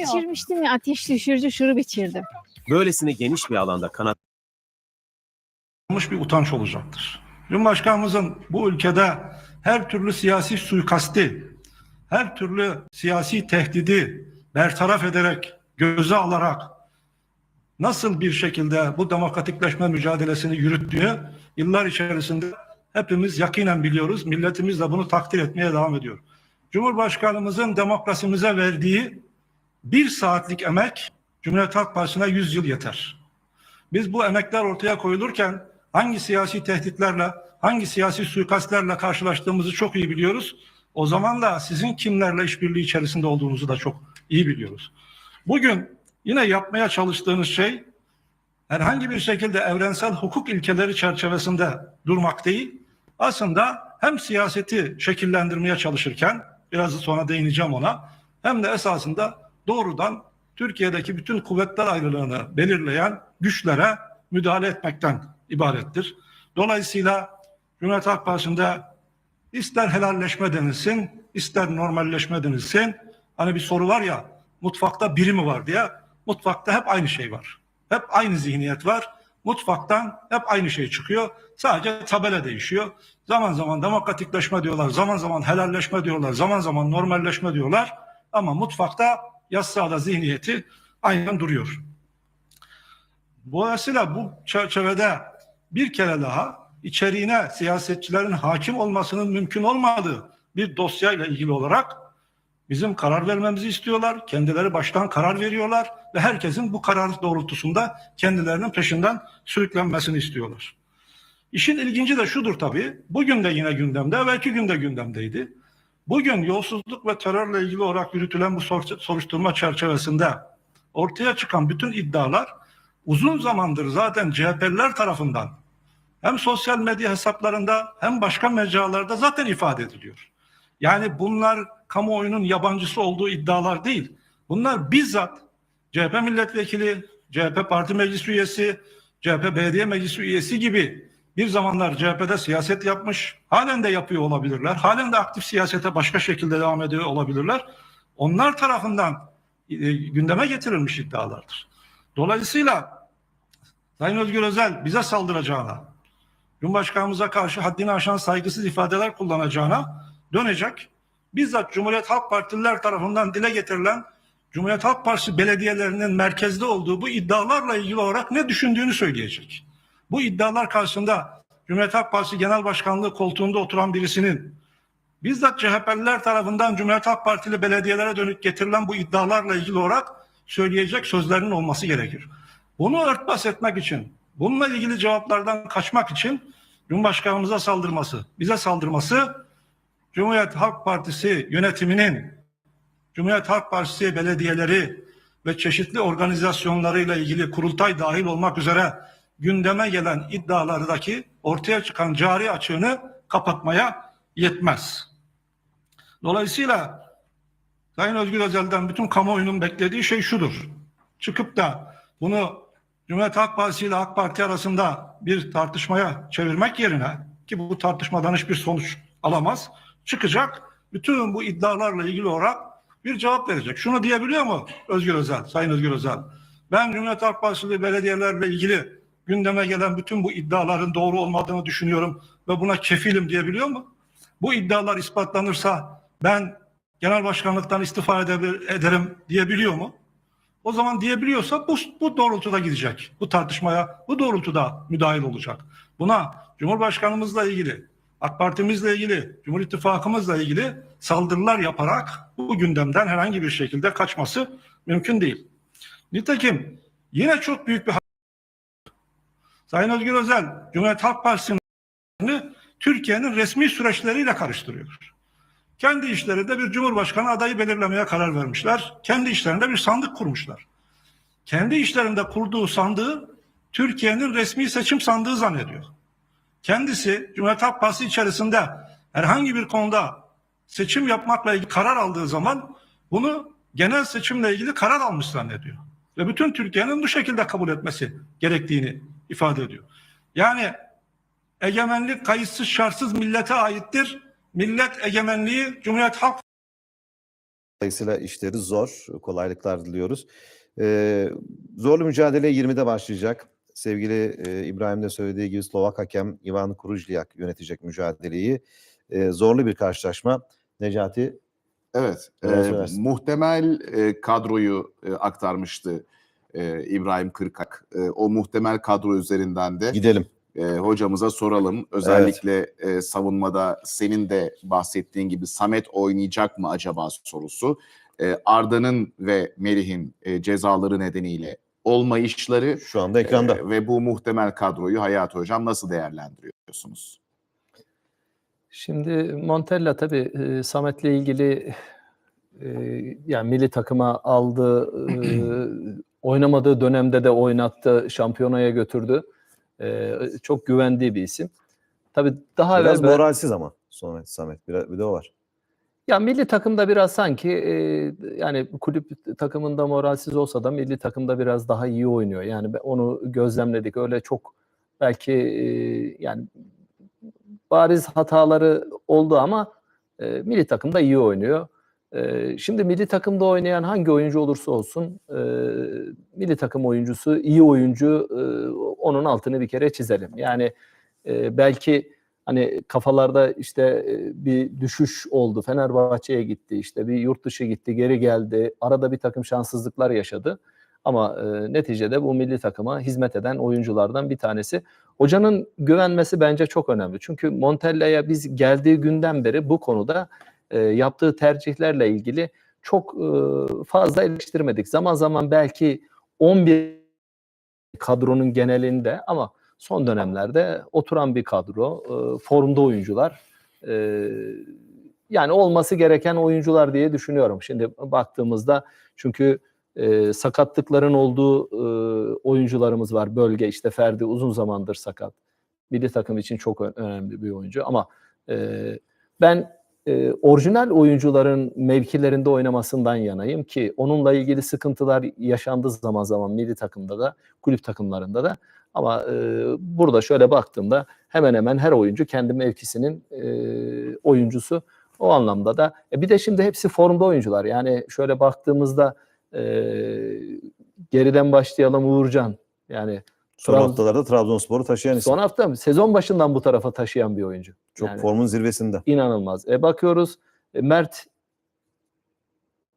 yok. içirmiştim ya ateş düşürücü şurup içirdim. Böylesine geniş bir alanda kanat bir utanç olacaktır. Cumhurbaşkanımızın bu ülkede her türlü siyasi suikasti, her türlü siyasi tehdidi bertaraf ederek, göze alarak nasıl bir şekilde bu demokratikleşme mücadelesini yürüttüğünü yıllar içerisinde hepimiz yakinen biliyoruz. Milletimiz de bunu takdir etmeye devam ediyor. Cumhurbaşkanımızın demokrasimize verdiği bir saatlik emek Cumhuriyet Halk Partisi'ne 100 yıl yeter. Biz bu emekler ortaya koyulurken hangi siyasi tehditlerle, hangi siyasi suikastlerle karşılaştığımızı çok iyi biliyoruz. O zaman da sizin kimlerle işbirliği içerisinde olduğunuzu da çok iyi biliyoruz. Bugün yine yapmaya çalıştığınız şey herhangi bir şekilde evrensel hukuk ilkeleri çerçevesinde durmak değil, aslında hem siyaseti şekillendirmeye çalışırken, biraz sonra değineceğim ona, hem de esasında doğrudan Türkiye'deki bütün kuvvetler ayrılığını belirleyen güçlere müdahale etmekten ibarettir. Dolayısıyla Cumhuriyet Halk Partisi'nde ister helalleşme denilsin, ister normalleşme denilsin. Hani bir soru var ya, mutfakta biri mi var diye. Mutfakta hep aynı şey var. Hep aynı zihniyet var. Mutfaktan hep aynı şey çıkıyor. Sadece tabela değişiyor. Zaman zaman demokratikleşme diyorlar, zaman zaman helalleşme diyorlar, zaman zaman normalleşme diyorlar. Ama mutfakta yassada zihniyeti aynen duruyor. Dolayısıyla bu çerçevede bir kere daha içeriğine siyasetçilerin hakim olmasının mümkün olmadığı bir dosyayla ilgili olarak bizim karar vermemizi istiyorlar. Kendileri baştan karar veriyorlar ve herkesin bu karar doğrultusunda kendilerinin peşinden sürüklenmesini istiyorlar. İşin ilginci de şudur tabii. Bugün de yine gündemde, belki gün de gündemdeydi. Bugün yolsuzluk ve terörle ilgili olarak yürütülen bu sor- soruşturma çerçevesinde ortaya çıkan bütün iddialar uzun zamandır zaten CHP'liler tarafından hem sosyal medya hesaplarında hem başka mecralarda zaten ifade ediliyor. Yani bunlar kamuoyunun yabancısı olduğu iddialar değil. Bunlar bizzat CHP milletvekili, CHP parti meclis üyesi, CHP belediye meclis üyesi gibi bir zamanlar CHP'de siyaset yapmış, halen de yapıyor olabilirler. Halen de aktif siyasete başka şekilde devam ediyor olabilirler. Onlar tarafından e, gündeme getirilmiş iddialardır. Dolayısıyla Sayın Özgür Özel bize saldıracağına, Cumhurbaşkanımıza karşı haddini aşan saygısız ifadeler kullanacağına dönecek. Bizzat Cumhuriyet Halk Partililer tarafından dile getirilen Cumhuriyet Halk Partisi belediyelerinin merkezde olduğu bu iddialarla ilgili olarak ne düşündüğünü söyleyecek. Bu iddialar karşısında Cumhuriyet Halk Partisi Genel Başkanlığı koltuğunda oturan birisinin bizzat CHP'liler tarafından Cumhuriyet Halk Partili belediyelere dönük getirilen bu iddialarla ilgili olarak söyleyecek sözlerinin olması gerekir. Bunu örtbas etmek için, bununla ilgili cevaplardan kaçmak için Cumhurbaşkanımıza saldırması, bize saldırması Cumhuriyet Halk Partisi yönetiminin, Cumhuriyet Halk Partisi belediyeleri ve çeşitli organizasyonlarıyla ilgili kurultay dahil olmak üzere gündeme gelen iddialardaki ortaya çıkan cari açığını kapatmaya yetmez. Dolayısıyla Sayın Özgür Özel'den bütün kamuoyunun beklediği şey şudur. Çıkıp da bunu Cumhuriyet Halk Partisi ile AK Parti arasında bir tartışmaya çevirmek yerine ki bu tartışmadan hiçbir sonuç alamaz. Çıkacak bütün bu iddialarla ilgili olarak bir cevap verecek. Şunu diyebiliyor mu Özgür Özel, Sayın Özgür Özel? Ben Cumhuriyet Halk Partisi belediyelerle ilgili gündeme gelen bütün bu iddiaların doğru olmadığını düşünüyorum ve buna kefilim diyebiliyor mu? Bu iddialar ispatlanırsa ben genel başkanlıktan istifa ederim diyebiliyor mu? O zaman diyebiliyorsa bu, bu doğrultuda gidecek. Bu tartışmaya bu doğrultuda müdahil olacak. Buna Cumhurbaşkanımızla ilgili, AK Partimizle ilgili, Cumhur İttifakımızla ilgili saldırılar yaparak bu gündemden herhangi bir şekilde kaçması mümkün değil. Nitekim yine çok büyük bir Sayın Özgür Özel, Cumhuriyet Halk Partisi'ni Türkiye'nin resmi süreçleriyle karıştırıyor. Kendi işlerinde bir cumhurbaşkanı adayı belirlemeye karar vermişler. Kendi işlerinde bir sandık kurmuşlar. Kendi işlerinde kurduğu sandığı Türkiye'nin resmi seçim sandığı zannediyor. Kendisi Cumhuriyet Halk Partisi içerisinde herhangi bir konuda seçim yapmakla ilgili karar aldığı zaman bunu genel seçimle ilgili karar almış zannediyor. Ve bütün Türkiye'nin bu şekilde kabul etmesi gerektiğini ifade ediyor. Yani egemenlik kayıtsız şartsız millete aittir. Millet egemenliği Cumhuriyet Halk Dolayısıyla işleri zor. Kolaylıklar diliyoruz. Ee, zorlu mücadele 20'de başlayacak. Sevgili e, İbrahim de söylediği gibi Slovak hakem Ivan Krujliak yönetecek mücadeleyi. Ee, zorlu bir karşılaşma. Necati Evet, e, muhtemel e, kadroyu e, aktarmıştı e, İbrahim Kırkak. E, o muhtemel kadro üzerinden de gidelim. e, hocamıza soralım. Özellikle e, savunmada senin de bahsettiğin gibi Samet oynayacak mı acaba sorusu. E, Arda'nın ve Melih'in e, cezaları nedeniyle olmayışları Şu anda ekranda. e, ve bu muhtemel kadroyu Hayat Hocam nasıl değerlendiriyorsunuz? Şimdi Montella tabii e, Samet'le ilgili e, yani milli takıma aldı, e, oynamadığı dönemde de oynattı, şampiyonaya götürdü. E, çok güvendiği bir isim. Tabii daha Biraz evvel moralsiz ama Samet. Samet. Bir, bir de o var. ya milli takımda biraz sanki e, yani kulüp takımında moralsiz olsa da milli takımda biraz daha iyi oynuyor. Yani onu gözlemledik. Öyle çok belki e, yani bariz hataları oldu ama e, milli takımda iyi oynuyor. E, şimdi milli takımda oynayan hangi oyuncu olursa olsun e, milli takım oyuncusu iyi oyuncu e, onun altını bir kere çizelim. Yani e, belki hani kafalarda işte bir düşüş oldu. Fenerbahçe'ye gitti, işte bir yurt dışı gitti, geri geldi. Arada bir takım şanssızlıklar yaşadı. Ama neticede bu milli takıma hizmet eden oyunculardan bir tanesi. Hocanın güvenmesi bence çok önemli. Çünkü Montella'ya biz geldiği günden beri bu konuda e, yaptığı tercihlerle ilgili çok e, fazla eleştirmedik. Zaman zaman belki 11 kadronun genelinde ama son dönemlerde oturan bir kadro, e, formda oyuncular. e, yani olması gereken oyuncular diye düşünüyorum. Şimdi baktığımızda çünkü e, sakatlıkların olduğu e, oyuncularımız var. Bölge işte Ferdi uzun zamandır sakat. Milli takım için çok önemli bir oyuncu ama e, ben e, orijinal oyuncuların mevkilerinde oynamasından yanayım ki onunla ilgili sıkıntılar yaşandığı zaman zaman milli takımda da kulüp takımlarında da ama e, burada şöyle baktığımda hemen hemen her oyuncu kendi mevkisinin e, oyuncusu. O anlamda da e, bir de şimdi hepsi formda oyuncular. Yani şöyle baktığımızda e, geriden başlayalım Uğurcan. Yani Son Trabzon- haftalarda Trabzonspor'u taşıyan isim. son hafta mı? Sezon başından bu tarafa taşıyan bir oyuncu. Çok Yani formun zirvesinde. inanılmaz. E, bakıyoruz e, Mert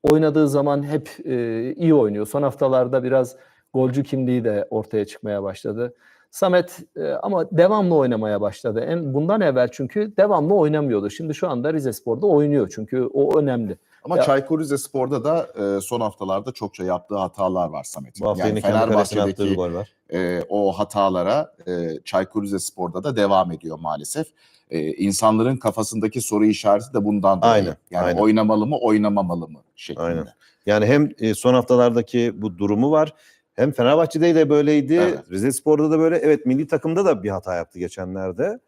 oynadığı zaman hep e, iyi oynuyor. Son haftalarda biraz golcü kimliği de ortaya çıkmaya başladı. Samet e, ama devamlı oynamaya başladı. En bundan evvel çünkü devamlı oynamıyordu. Şimdi şu anda Rizespor'da oynuyor çünkü o önemli. Ama Ya- Çaykur Rizespor'da da e, son haftalarda çokça yaptığı hatalar var Samet'in. Bu hafta Yani Fenerbahçe'deki gol var. e, o hatalara e, Çaykur Rizespor'da da devam ediyor maalesef. E, insanların kafasındaki soru işareti de bundan dolayı. Aynen, Yani aynen. oynamalı mı, oynamamalı mı şeklinde. Aynen. Yani hem e, son haftalardaki bu durumu var. Hem Fenerbahçe'de de böyleydi. Evet. Rizespor'da da böyle. Evet milli takımda da bir hata yaptı geçenlerde.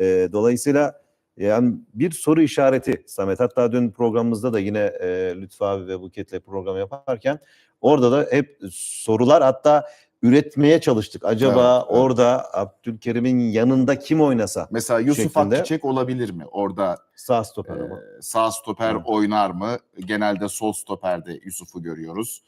E, dolayısıyla yani bir soru işareti Samet. Hatta dün programımızda da yine e, Lütfü abi ve Buket'le program yaparken orada da hep sorular hatta üretmeye çalıştık. Acaba Evet, evet. orada Abdülkerim'in yanında kim oynasa? Mesela Yusuf Şeklinde. Akçiçek olabilir mi? Orada Sağ stoper e, ama. sağ stoper Hı. oynar mı? Genelde sol stoperde Yusuf'u görüyoruz.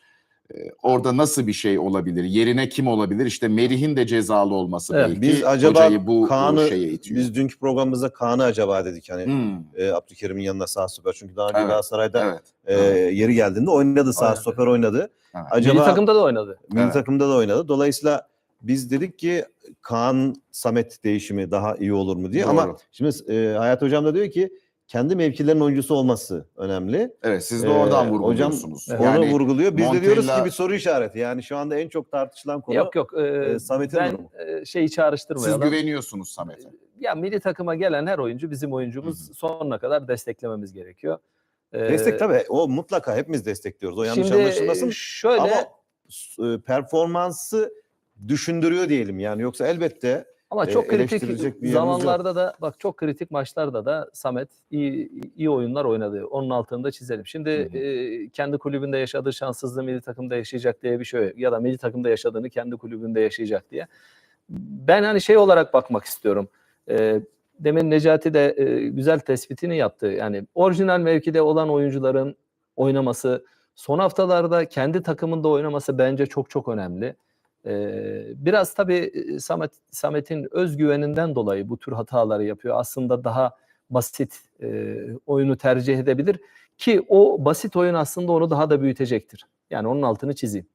E, orada nasıl bir şey olabilir? Yerine kim olabilir? İşte Merih'in de cezalı olması Evet, belki Biz acaba hocayı bu Kaan'ı şeye itiyor. biz dünkü programımızda Kaan'ı acaba dedik hani Hmm, e, Abdülkerim'in yanına sağ stoper. Çünkü daha önce Evet, Galatasaray'da evet. e, evet. yeri geldiğinde oynadı sağ Oynadı. stoper oynadı. Evet. Acaba Milli takımda da oynadı. milli Evet. takımda da oynadı. Dolayısıyla biz dedik ki Kaan Samet değişimi daha iyi olur mu diye ama Doğru. şimdi e, Hayat hocam da diyor ki kendi mevkilerinin oyuncusu olması önemli. Evet siz de Ee, oradan hocam vurguluyorsunuz. Onu Yani vurguluyor. Biz de diyoruz ki Montella- bir soru işareti. Yani şu anda en çok tartışılan konu Yok yok. e, e, Samet'in ben durumu. e, şeyi siz çağrıştırmayalım. güveniyorsunuz Samet'e. ya milli takıma gelen her oyuncu bizim oyuncumuz Hı sonuna kadar desteklememiz gerekiyor. Ee, Destek tabii. O mutlaka hepimiz destekliyoruz. O yanlış Şimdi anlaşılmasın. e, şöyle Ama e, performansı düşündürüyor diyelim yani. Yoksa elbette ama e, çok kritik yok. zamanlarda da bak çok kritik maçlarda da Samet iyi iyi oyunlar oynadı. Onun altını da çizelim. Şimdi Hı hı. e, kendi kulübünde yaşadığı şanssızlığı milli takımda yaşayacak diye bir şey yok. ya da milli takımda yaşadığını kendi kulübünde yaşayacak diye. Ben hani şey olarak bakmak istiyorum. E, demin Necati de e, güzel tespitini yaptı. Yani orijinal mevkide olan oyuncuların oynaması, son haftalarda kendi takımında oynaması bence çok çok önemli. Ee, biraz tabii Samet Samet'in özgüveninden dolayı bu tür hataları yapıyor. Aslında daha basit e, oyunu tercih edebilir ki o basit oyun aslında onu daha da büyütecektir. Yani onun altını çizeyim.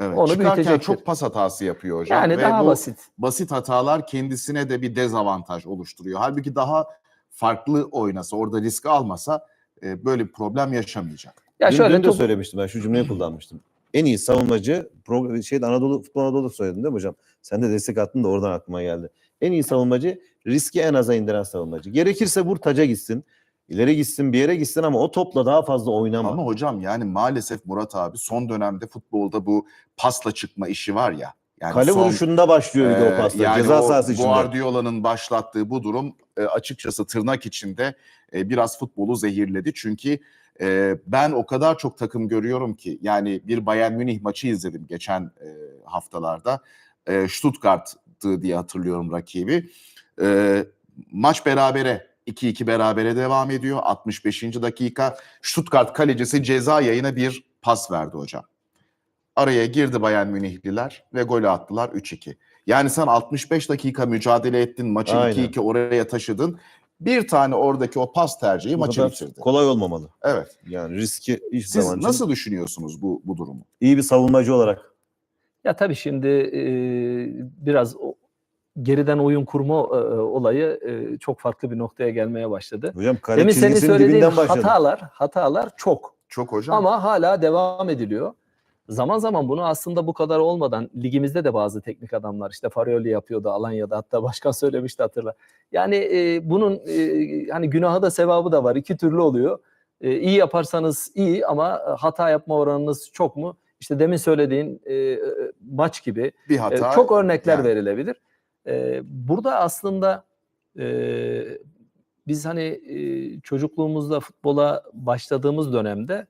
Evet. Onu Çıkarken büyütecektir. çok pas hatası yapıyor hocam. Yani ve daha bu basit. basit hatalar kendisine de bir dezavantaj oluşturuyor. Halbuki daha farklı oynasa, orada riski almasa e, böyle bir problem yaşamayacak. Ya dün, şöyle dün de top- söylemiştim ben şu cümleyi kullanmıştım. En iyi savunmacı şeyde Anadolu Futbol Anadolu söyledin değil mi hocam? Sen de destek attın da oradan aklıma geldi. En iyi savunmacı riski en aza indiren savunmacı. Gerekirse vur taca gitsin. ileri gitsin bir yere gitsin ama o topla daha fazla oynama. Ama hocam yani maalesef Murat abi son dönemde futbolda bu pasla çıkma işi var ya. Yani Kale son- vuruşunda başlıyor bir de o pasla. yani Ceza sahası içinde. Guardiola'nın başlattığı bu durum e, açıkçası tırnak içinde e, biraz futbolu zehirledi. Çünkü e, ben o kadar çok takım görüyorum ki yani bir Bayern Münih maçı izledim geçen e, haftalarda. E, Stuttgart'tı diye hatırlıyorum rakibi. E, maç berabere 2-2 berabere devam ediyor. 65. dakika Stuttgart kalecisi ceza yayına bir pas verdi hocam. Araya girdi Bayern Münihliler ve golü attılar 3-2. Yani sen 65 dakika mücadele ettin, maçı Aynen. 2-2 oraya taşıdın. Bir tane oradaki o pas tercihi Bu maçı bitirdi. kolay olmamalı. Evet. Yani riski hiç Siz zaman nasıl düşünüyorsunuz bu bu durumu? iyi bir savunmacı olarak Ya tabii şimdi e, biraz o, geriden oyun kurma e, olayı e, çok farklı bir noktaya gelmeye başladı. hocam kale Demin senin söylediğin dibinden başladı. hatalar, hatalar çok Çok hocam. ama hala devam ediliyor. Zaman zaman bunu aslında bu kadar olmadan ligimizde de bazı teknik adamlar işte Farioli yapıyordu Alanya'da hatta başkan söylemişti hatırla. Yani e, bunun e, hani günahı da sevabı da var. iki türlü oluyor. E, iyi yaparsanız iyi ama hata yapma oranınız çok mu? İşte demin söylediğin e, e, maç gibi bir e, hata. çok örnekler yani. verilebilir. E, burada aslında e, biz hani e, çocukluğumuzda futbola başladığımız dönemde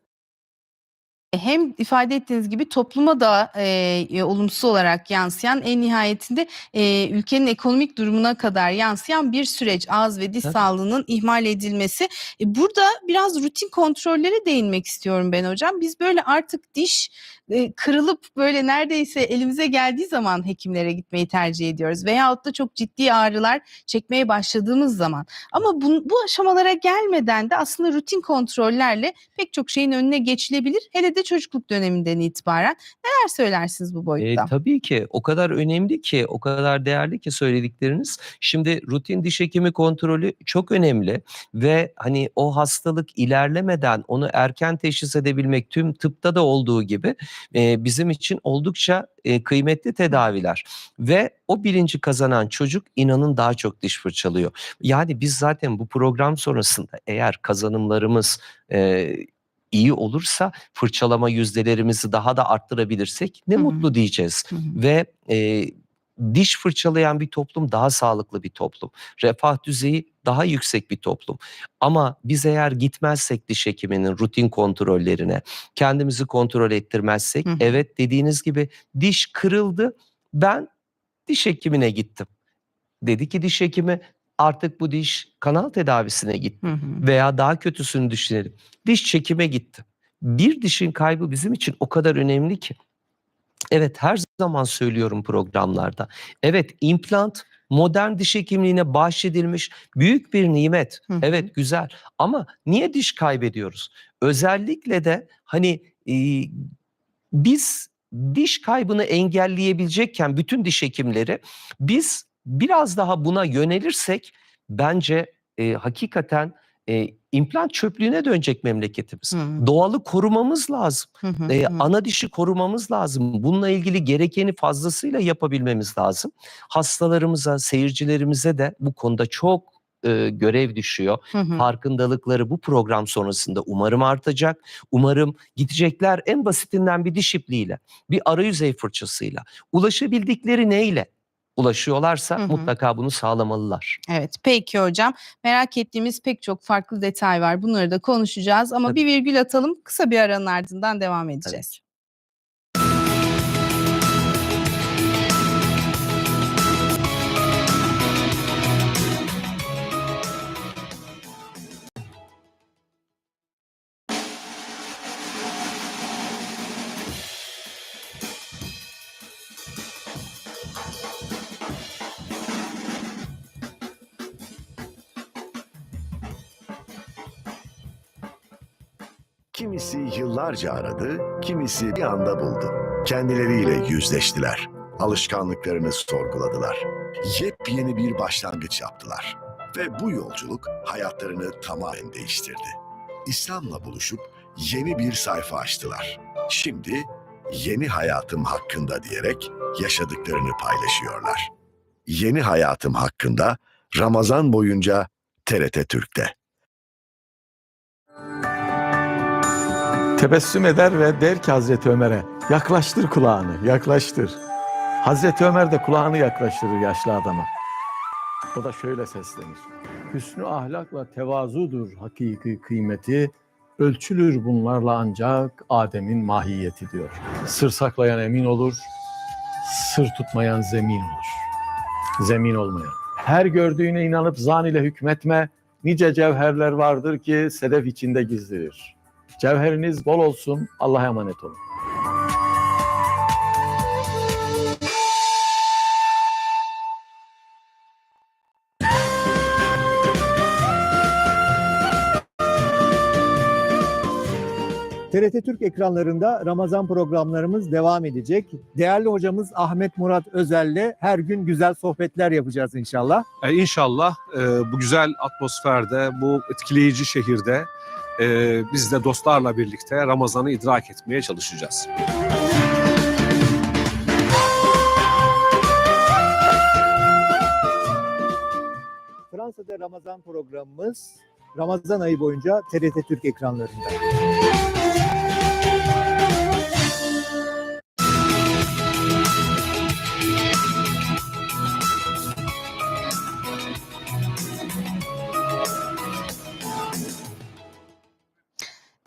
hem ifade ettiğiniz gibi topluma da e, e, olumsuz olarak yansıyan en nihayetinde e, ülkenin ekonomik durumuna kadar yansıyan bir süreç ağız ve diş Tabii. sağlığının ihmal edilmesi. E, burada biraz rutin kontrollere değinmek istiyorum ben hocam. Biz böyle artık diş e, kırılıp böyle neredeyse elimize geldiği zaman hekimlere gitmeyi tercih ediyoruz. Veyahut da çok ciddi ağrılar çekmeye başladığımız zaman. Ama bu, bu aşamalara gelmeden de aslında rutin kontrollerle pek çok şeyin önüne geçilebilir. Hele de çocukluk döneminden itibaren. Neler söylersiniz bu E, boyutta? tabii ki o kadar önemli ki o kadar değerli ki söyledikleriniz. Şimdi rutin diş hekimi kontrolü çok önemli ve hani o hastalık ilerlemeden onu erken teşhis edebilmek tüm tıpta da olduğu gibi e, bizim için oldukça e, kıymetli tedaviler ve o bilinci kazanan çocuk inanın daha çok diş fırçalıyor. Yani biz zaten bu program sonrasında eğer kazanımlarımız e, iyi olursa fırçalama yüzdelerimizi daha da arttırabilirsek ne Hı hı. mutlu diyeceğiz Hı hı. ve e, diş fırçalayan bir toplum daha sağlıklı bir toplum. Refah düzeyi daha yüksek bir toplum. Ama biz eğer gitmezsek diş hekiminin rutin kontrollerine, kendimizi kontrol ettirmezsek, hı. evet dediğiniz gibi diş kırıldı. Ben diş hekimine gittim. Dedi ki diş hekimi artık bu diş kanal tedavisine gitti Hı hı. veya daha kötüsünü düşünelim. Diş çekime gitti. Bir dişin kaybı bizim için o kadar önemli ki. Evet her zaman söylüyorum programlarda. Evet implant modern diş hekimliğine bahşedilmiş büyük bir nimet. Hı hı. Evet güzel ama niye diş kaybediyoruz? Özellikle de hani e, biz diş kaybını engelleyebilecekken bütün diş hekimleri biz biraz daha buna yönelirsek bence e, hakikaten e, implant çöplüğüne dönecek memleketimiz. Hı. Doğalı korumamız lazım. Hı hı. E, ana dişi korumamız lazım. Bununla ilgili gerekeni fazlasıyla yapabilmemiz lazım. Hastalarımıza, seyircilerimize de bu konuda çok e, görev düşüyor. Hı hı. Farkındalıkları bu program sonrasında umarım artacak. Umarım gidecekler en basitinden bir diş ipliğiyle, bir ara yüzey fırçasıyla. Ulaşabildikleri neyle? Ulaşıyorlarsa Hı hı. mutlaka bunu sağlamalılar. Evet peki hocam. Merak ettiğimiz pek çok farklı detay var. Bunları da konuşacağız ama Tabii. bir virgül atalım. Kısa bir aranın ardından devam edeceğiz. Kimisi yıllarca aradı, kimisi bir anda buldu. Kendileriyle yüzleştiler. Alışkanlıklarını sorguladılar. Yepyeni bir başlangıç yaptılar. Ve bu yolculuk hayatlarını tamamen değiştirdi. İslam'la buluşup yeni bir sayfa açtılar. Şimdi yeni hayatım hakkında diyerek yaşadıklarını paylaşıyorlar. Yeni hayatım hakkında Ramazan boyunca TRT Türk'te. Tebessüm eder ve der ki Hazreti Ömer'e yaklaştır kulağını, yaklaştır. Hazreti Ömer de kulağını yaklaştırır yaşlı adama. O da şöyle seslenir. Hüsnü ahlakla tevazudur hakiki kıymeti, ölçülür bunlarla ancak Adem'in mahiyeti diyor. Sır saklayan emin olur, sır tutmayan zemin olur. Zemin olmayan. Her gördüğüne inanıp zan ile hükmetme, nice cevherler vardır ki sedef içinde gizlidir. Cevheriniz bol olsun. Allah'a emanet olun. TRT Türk ekranlarında Ramazan programlarımız devam edecek. Değerli hocamız Ahmet Murat Özel'le her gün güzel sohbetler yapacağız inşallah. E, inşallah e, bu güzel atmosferde, bu etkileyici şehirde e, biz de dostlarla birlikte Ramazan'ı idrak etmeye çalışacağız. Fransa'da Ramazan programımız Ramazan ayı boyunca TRT Türk ekranlarında.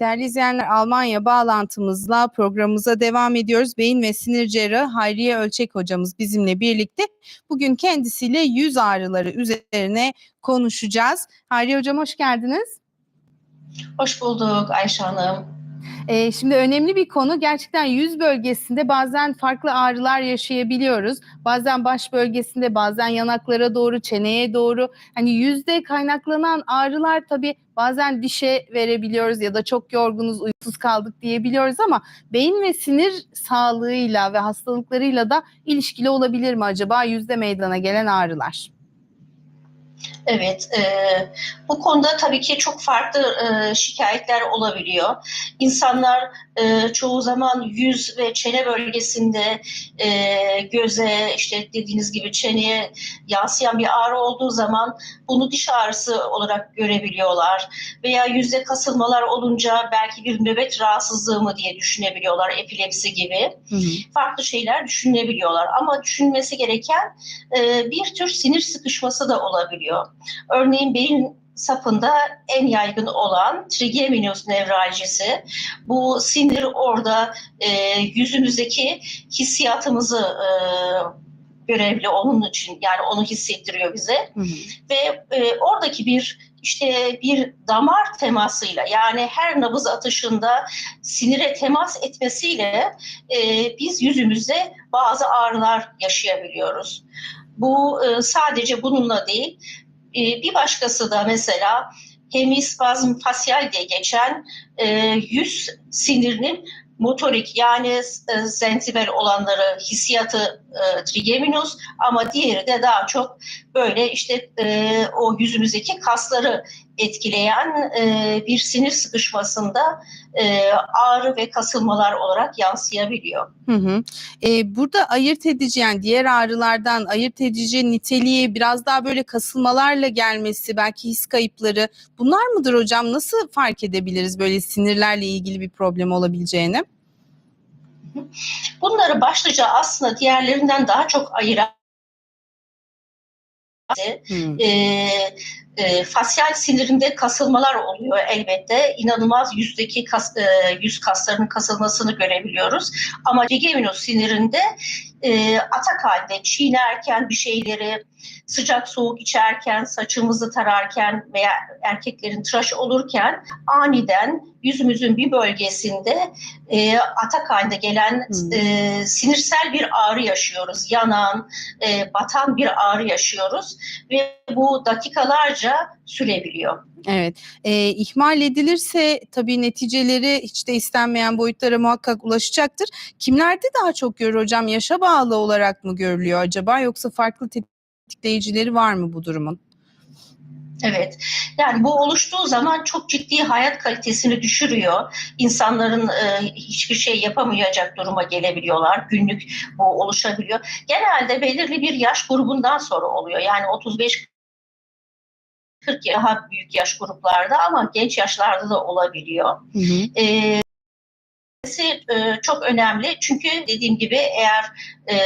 Değerli izleyenler Almanya bağlantımızla programımıza devam ediyoruz. Beyin ve sinir cerrahı Hayriye Ölçek hocamız bizimle birlikte. Bugün kendisiyle yüz ağrıları üzerine konuşacağız. Hayriye hocam hoş geldiniz. Hoş bulduk Ayşe Hanım. Ee, şimdi önemli bir konu gerçekten yüz bölgesinde bazen farklı ağrılar yaşayabiliyoruz. Bazen baş bölgesinde bazen yanaklara doğru çeneye doğru hani yüzde kaynaklanan ağrılar tabii bazen dişe verebiliyoruz ya da çok yorgunuz uykusuz kaldık diyebiliyoruz ama beyin ve sinir sağlığıyla ve hastalıklarıyla da ilişkili olabilir mi acaba yüzde meydana gelen ağrılar? Evet, e, bu konuda tabii ki çok farklı e, şikayetler olabiliyor. İnsanlar e, çoğu zaman yüz ve çene bölgesinde e, göze, işte dediğiniz gibi çeneye yansıyan bir ağrı olduğu zaman bunu diş ağrısı olarak görebiliyorlar. Veya yüzde kasılmalar olunca belki bir nöbet rahatsızlığı mı diye düşünebiliyorlar, epilepsi gibi. Farklı şeyler düşünebiliyorlar. Ama düşünmesi gereken e, bir tür sinir sıkışması da olabiliyor. Örneğin beyin sapında en yaygın olan trigeminus nevraljisi. Bu sinir orada e, yüzümüzdeki hissiyatımızı e, görevli onun için yani onu hissettiriyor bize ve e, oradaki bir işte bir damar temasıyla yani her nabız atışında sinire temas etmesiyle e, biz yüzümüzde bazı ağrılar yaşayabiliyoruz. Bu e, sadece bununla değil bir başkası da mesela hemispazm fasyal diye geçen e, yüz sinirinin motorik yani e, sensibel olanları hissiyatı e, trigeminus ama diğeri de daha çok böyle işte o yüzümüzdeki kasları etkileyen e, bir sinir sıkışmasında e, ağrı ve kasılmalar olarak yansıyabiliyor. Hı hı. Ee, burada ayırt edici yani diğer ağrılardan ayırt edici niteliği biraz daha böyle kasılmalarla gelmesi belki his kayıpları bunlar mıdır hocam? Nasıl fark edebiliriz böyle sinirlerle ilgili bir problem olabileceğini? Bunları başlıca aslında diğerlerinden daha çok ayıran e, e, fasyal sinirinde kasılmalar oluyor elbette. İnanılmaz yüzdeki kas, e, yüz kaslarının kasılmasını görebiliyoruz. Ama trigeminus sinirinde e, atak halde çiğnerken bir şeyleri sıcak soğuk içerken, saçımızı tararken veya erkeklerin tıraş olurken aniden yüzümüzün bir bölgesinde e, atak halinde gelen e, sinirsel bir ağrı yaşıyoruz. Yanan, e, batan bir ağrı yaşıyoruz ve bu dakikalarca aylarca sürebiliyor. Evet. Ee, ihmal edilirse tabii neticeleri hiç de istenmeyen boyutlara muhakkak ulaşacaktır. Kimlerde daha çok görür hocam? Yaşa bağlı olarak mı görülüyor acaba yoksa farklı tetikleyicileri var mı bu durumun? Evet. Yani bu oluştuğu zaman çok ciddi hayat kalitesini düşürüyor. İnsanların e, hiçbir şey yapamayacak duruma gelebiliyorlar. Günlük bu oluşabiliyor. Genelde belirli bir yaş grubundan sonra oluyor. Yani 35 40 daha büyük yaş gruplarda ama genç yaşlarda da olabiliyor. Ee, e, çok önemli çünkü dediğim gibi eğer e,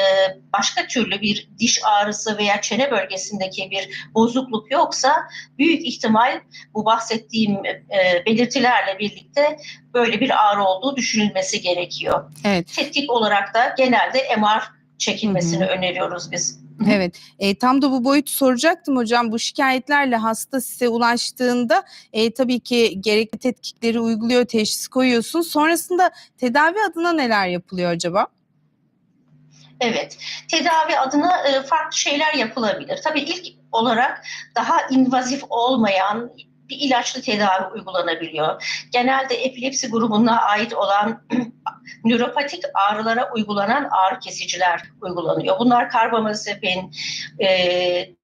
başka türlü bir diş ağrısı veya çene bölgesindeki bir bozukluk yoksa büyük ihtimal bu bahsettiğim e, belirtilerle birlikte böyle bir ağrı olduğu düşünülmesi gerekiyor. Evet. Tetkik olarak da genelde MR çekilmesini öneriyoruz biz. Evet, e, tam da bu boyutu soracaktım hocam. Bu şikayetlerle hasta size ulaştığında e, tabii ki gerekli tetkikleri uyguluyor, teşhis koyuyorsun. Sonrasında tedavi adına neler yapılıyor acaba? Evet, tedavi adına e, farklı şeyler yapılabilir. Tabii ilk olarak daha invazif olmayan bir ilaçlı tedavi uygulanabiliyor. Genelde epilepsi grubuna ait olan nöropatik ağrılara uygulanan ağrı kesiciler uygulanıyor. Bunlar karbamazepin, e,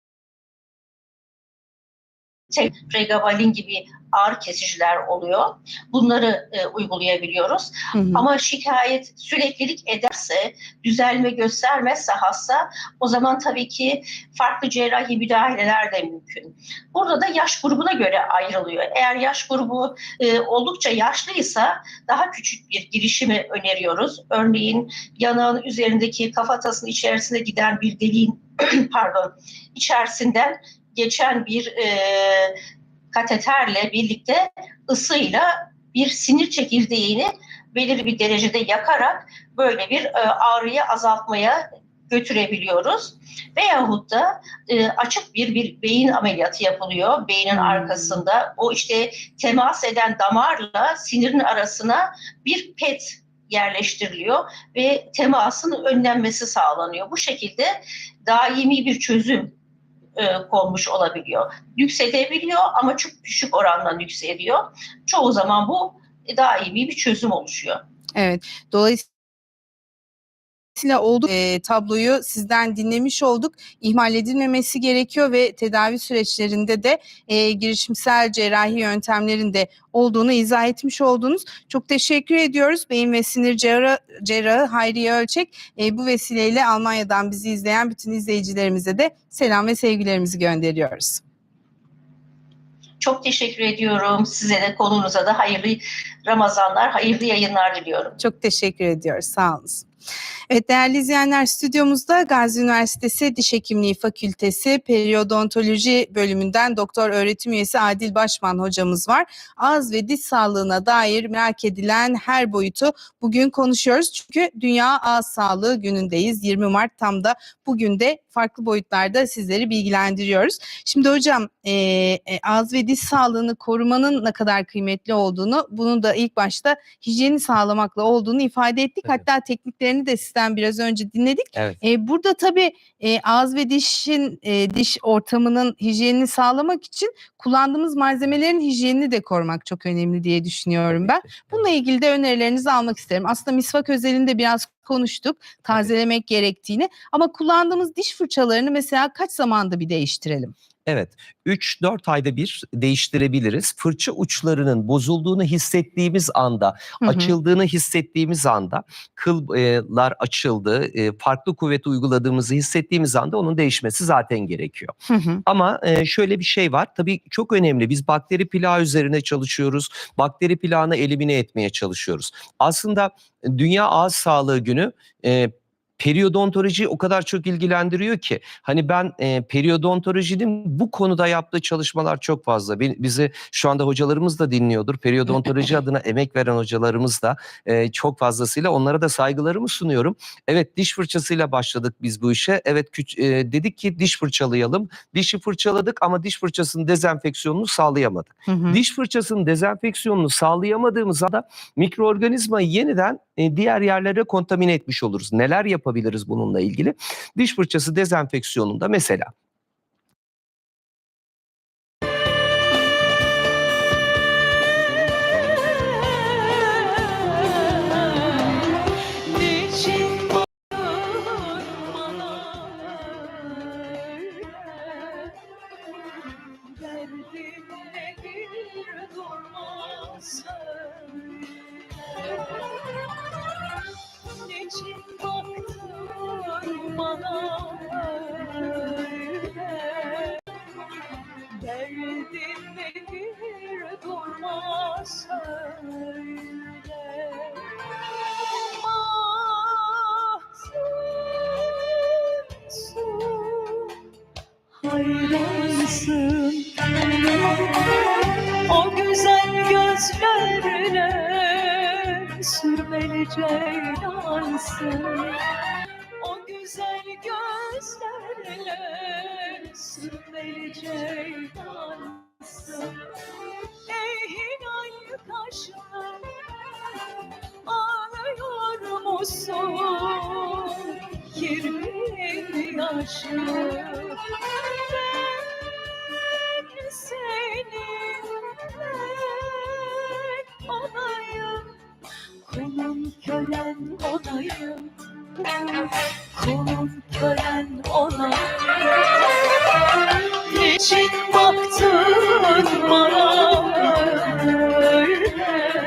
pregabalin gibi ağrı kesiciler oluyor. Bunları e, uygulayabiliyoruz. Hı hı. Ama şikayet süreklilik ederse, düzelme göstermezse hasta o zaman tabii ki farklı cerrahi müdahaleler de mümkün. Burada da yaş grubuna göre ayrılıyor. Eğer yaş grubu e, oldukça yaşlıysa daha küçük bir girişimi öneriyoruz. Örneğin yanağın üzerindeki kafatasının içerisine giden bir deliğin pardon içerisinden geçen bir e, kateterle birlikte ısıyla bir sinir çekirdeğini belirli bir derecede yakarak böyle bir e, ağrıyı azaltmaya götürebiliyoruz. Veyahut da e, açık bir bir beyin ameliyatı yapılıyor beynin arkasında. O işte temas eden damarla sinirin arasına bir pet yerleştiriliyor ve temasın önlenmesi sağlanıyor. Bu şekilde daimi bir çözüm e, konmuş olabiliyor. Yüksetebiliyor ama çok düşük oranla yükseliyor. Çoğu zaman bu daimi bir çözüm oluşuyor. Evet. Dolayısıyla oldu e, tabloyu sizden dinlemiş olduk. İhmal edilmemesi gerekiyor ve tedavi süreçlerinde de e, girişimsel cerrahi yöntemlerin de olduğunu izah etmiş oldunuz. Çok teşekkür ediyoruz. Beyin ve sinir cerrahı, cerrahı Hayriye Ölçek e, bu vesileyle Almanya'dan bizi izleyen bütün izleyicilerimize de selam ve sevgilerimizi gönderiyoruz. Çok teşekkür ediyorum. Size de konunuza da hayırlı Ramazanlar, hayırlı yayınlar diliyorum. Çok teşekkür ediyoruz. Sağ olun. Evet değerli izleyenler stüdyomuzda Gazi Üniversitesi Diş Hekimliği Fakültesi Periyodontoloji bölümünden doktor öğretim üyesi Adil Başman hocamız var. Ağız ve diş sağlığına dair merak edilen her boyutu bugün konuşuyoruz. Çünkü Dünya Ağız Sağlığı günündeyiz. 20 Mart tam da bugün de farklı boyutlarda sizleri bilgilendiriyoruz. Şimdi hocam e, e, ağız ve diş sağlığını korumanın ne kadar kıymetli olduğunu bunun da ilk başta hijyeni sağlamakla olduğunu ifade ettik. Evet. Hatta tekniklerini de sizden biraz önce dinledik. Evet. E, burada tabii e, ağız ve dişin e, diş ortamının hijyenini sağlamak için kullandığımız malzemelerin hijyenini de korumak çok önemli diye düşünüyorum ben. Bununla ilgili de önerilerinizi almak isterim. Aslında misvak özelinde biraz konuştuk tazelemek gerektiğini ama kullandığımız diş fırçalarını mesela kaç zamanda bir değiştirelim? Evet. 3-4 ayda bir değiştirebiliriz. Fırça uçlarının bozulduğunu hissettiğimiz anda, Hı hı. açıldığını hissettiğimiz anda, kıllar açıldı, e, farklı kuvvet uyguladığımızı hissettiğimiz anda onun değişmesi zaten gerekiyor. Hı hı. Ama e, şöyle bir şey var. Tabii çok önemli. Biz bakteri plağı üzerine çalışıyoruz. Bakteri plağını elimine etmeye çalışıyoruz. Aslında Dünya Ağız Sağlığı Günü periyodontoloji o kadar çok ilgilendiriyor ki hani ben e, periyodontolojinin bu konuda yaptığı çalışmalar çok fazla. Bi- Bizi şu anda hocalarımız da dinliyordur. Periyodontoloji adına emek veren hocalarımız da e, çok fazlasıyla onlara da saygılarımı sunuyorum. Evet diş fırçasıyla başladık biz bu işe. Evet küç- e, dedik ki diş fırçalayalım. Dişi fırçaladık ama diş fırçasının dezenfeksiyonunu sağlayamadık. Hı hı. Diş fırçasının dezenfeksiyonunu sağlayamadığımız anda mikroorganizmayı yeniden e, diğer yerlere kontamine etmiş oluruz. Neler yapabiliriz bununla ilgili? Diş fırçası dezenfeksiyonunda mesela Gözlerine sürmeli ceylansın O güzel gözlerine sürmeli ceylansın Ey hilal kaşlı ağlıyor musun? Kirpin yaşlı ben senin onayım Kulun kölen onayım Kulun kölen onayım Niçin baktın bana öyle